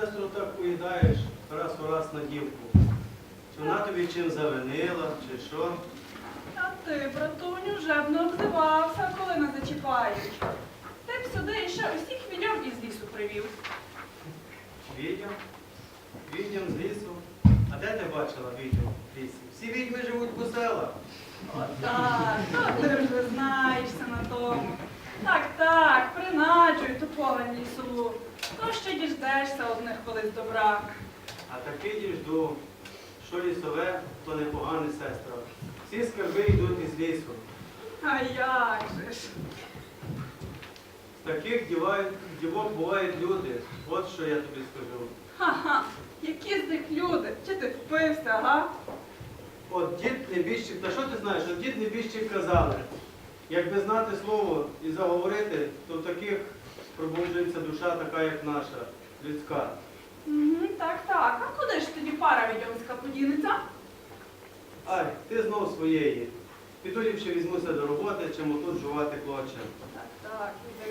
сестру, так поїдаєш раз у раз на дівку? Чи вона тобі чим завинила, чи що? А ти, братуню, вже б не обзивався, коли не зачіпають. Ти б сюди іще усіх відьом із лісу привів. Відьом? Відьом з лісу? А де ти бачила відьом в лісі? Всі відьми живуть по селах. Отак, то ти вже знаєшся на тому. Так, так, принаджуй ту поле лісову. То ще діждешся одних колись добра. А таки діжду, що лісове, то непогане сестра. Всі скарби йдуть із лісу. А як же ж? З таких дівають- дівок бувають люди. От що я тобі скажу. Ха-ха, які з них люди? Чи ти впився, га? От дід небіжчик, та що ти знаєш, от дід небіжчик казали. Якби знати слово і заговорити, то в таких пробуджується душа така, як наша, людська. Угу, так, так. А куди ж тоді пара відьомська подінеться? Ай, ти знов своєї. Піду ліпше візьмуся до роботи, чим отут жувати клочем. Так, так, іди.